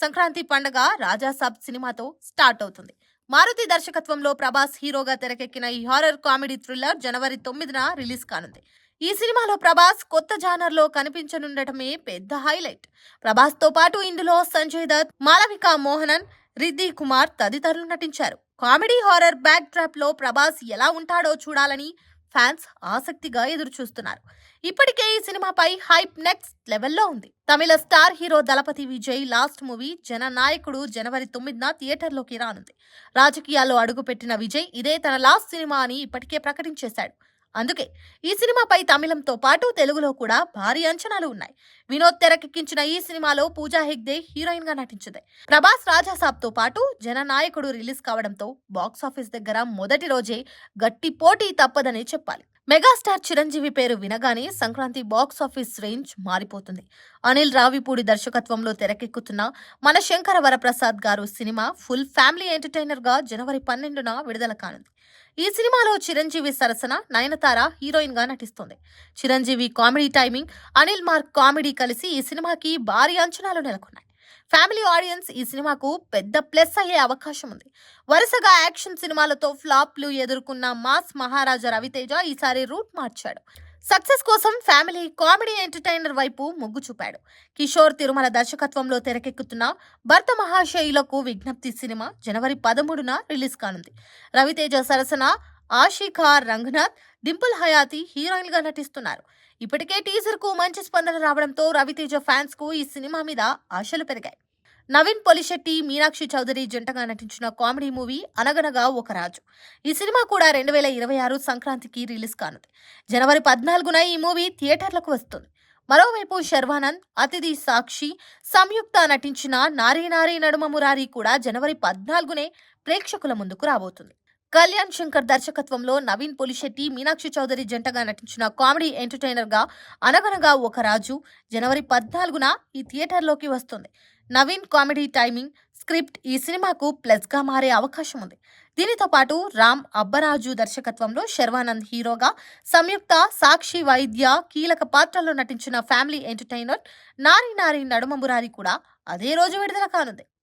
సంక్రాంతి పండగ రాజాసాబ్ సినిమాతో స్టార్ట్ అవుతుంది. మారుతి దర్శకత్వంలో ప్రభాస్ హీరోగా తెరకెక్కిన ఈ హారర్ కామెడీ థ్రిల్లర్ జనవరి తొమ్మిదిన రిలీజ్ కానుంది. ఈ సినిమాలో ప్రభాస్ కొత్త జానర్లో కనిపించనుండటమే పెద్ద హైలైట్. ప్రభాస్తో పాటు ఇందులో సంజయ్ దత్ మాలవిక మోహనన్ రిద్ది కుమార్ తదితరులు నటించారు. కామెడీ హారర్ బ్యాక్ డ్రాప్లో ప్రభాస్ ఎలా ఉంటాడో చూడాలని ఫ్యాన్స్ ఆసక్తిగా ఎదురు చూస్తున్నారు ఇప్పటికే ఈ సినిమాపై హైప్ నెక్స్ట్ లెవెల్లో ఉంది. తమిళ star hero Thalapathy Vijay last movie Jananayakudu జనవరి తొమ్మిదిన థియేటర్లోకి రానుంది. రాజకీయాల్లో అడుగుపెట్టిన విజయ్ ఇదే తన లాస్ట్ సినిమా అని ఇప్పటికే ప్రకటించేశాడు. అందుకే ఈ సినిమాపై తమిళంతో పాటు తెలుగులో కూడా భారీ అంచనాలు ఉన్నాయి. వినోద్ తెరకెక్కించిన ఈ సినిమాలో పూజా హెగ్దే హీరోయిన్గా నటించింది. ప్రభాస్ రాజాసాబ్తో పాటు జననాయకుడు రిలీజ్ కావడంతో బాక్స్ ఆఫీస్ దగ్గర మొదటి రోజే గట్టి పోటీ తప్పదని చెప్పాలి. మెగాస్టార్ చిరంజీవి పేరు వినగానే సంక్రాంతి బాక్స్ ఆఫీస్ రేంజ్ మారిపోతుంది. అనిల్ రావిపూడి దర్శకత్వంలో తెరకెక్కుతున్న మన శంకర వరప్రసాద్ గారు సినిమా ఫుల్ ఫ్యామిలీ ఎంటర్టైనర్గా జనవరి పన్నెండున విడుదల కానుంది. ఈ సినిమాలో చిరంజీవి సరసన నయనతార హీరోయిన్గా నటిస్తుంది. Chiranjeevi comedy timing Anil mark comedy కలిసి ఈ సినిమాకి భారీ అంచనాలు నెలకొన్నాయి. ఫ్యామిలీ ఆడియన్స్ ఈ సినిమాకు పెద్ద ప్లస్ అయ్యే అవకాశం ఉంది. వరుసగా యాక్షన్ సినిమాలతో ఫ్లాప్లు ఎదుర్కొన్న మాస్ మహారాజా రవితేజ ఈసారి రూట్ మార్చాడు. సక్సెస్ కోసం ఫ్యామిలీ కామెడీ ఎంటర్టైనర్ వైపు మొగ్గు చూపాడు. కిషోర్ తిరుమల దర్శకత్వంలో తెరకెక్కుతున్న భర్త మహాశయులకు విజ్ఞప్తి సినిమా జనవరి పదమూడున రిలీజ్ కానుంది. రవితేజ సరసన ఆషిఖా రంగనాథ్ డింపుల్ హయాతి హీరోయిన్గా నటిస్తున్నారు. ఇప్పటికే టీజర్కు మంచి స్పందన రావడంతో రవితేజ ఫ్యాన్స్కు ఈ సినిమా మీద ఆశలు పెరిగాయి. నవీన్ పొలిశెట్టి మీనాక్షి చౌదరి జంటగా నటించిన కామెడీ మూవీ అనగనగా ఒక రాజు. ఈ సినిమా కూడా రెండు వేల ఇరవై ఆరు సంక్రాంతికి రిలీజ్ కానుంది. జనవరి పద్నాలుగున ఈ మూవీ థియేటర్లకు వస్తుంది. మరోవైపు శర్వానంద్ అతిథి సాక్షి సంయుక్త నటించిన నారీ నారీ నడుమ మురారి కూడా జనవరి పద్నాలుగునే ప్రేక్షకుల ముందుకు రాబోతుంది. కళ్యాణ్ శంకర్ దర్శకత్వంలో నవీన్ పొలిశెట్టి మీనాక్షి చౌదరి జంటగా నటించిన కామెడీ ఎంటర్టైనర్గా అనగనగా ఒక రాజు జనవరి పద్నాలుగున ఈ థియేటర్లోకి వస్తుంది. నవీన్ కామెడీ టైమింగ్ స్క్రిప్ట్ ఈ సినిమాకు ప్లస్గా మారే అవకాశం ఉంది దీనితో పాటు రామ్ అబ్బరాజు దర్శకత్వంలో శర్వానంద్ హీరోగా సంయుక్త సాక్షి వైద్య కీలక పాత్రల్లో నటించిన ఫ్యామిలీ ఎంటర్టైనర్ నారి నారి నడుమ మురారి కూడా అదే రోజు విడుదల కానుంది.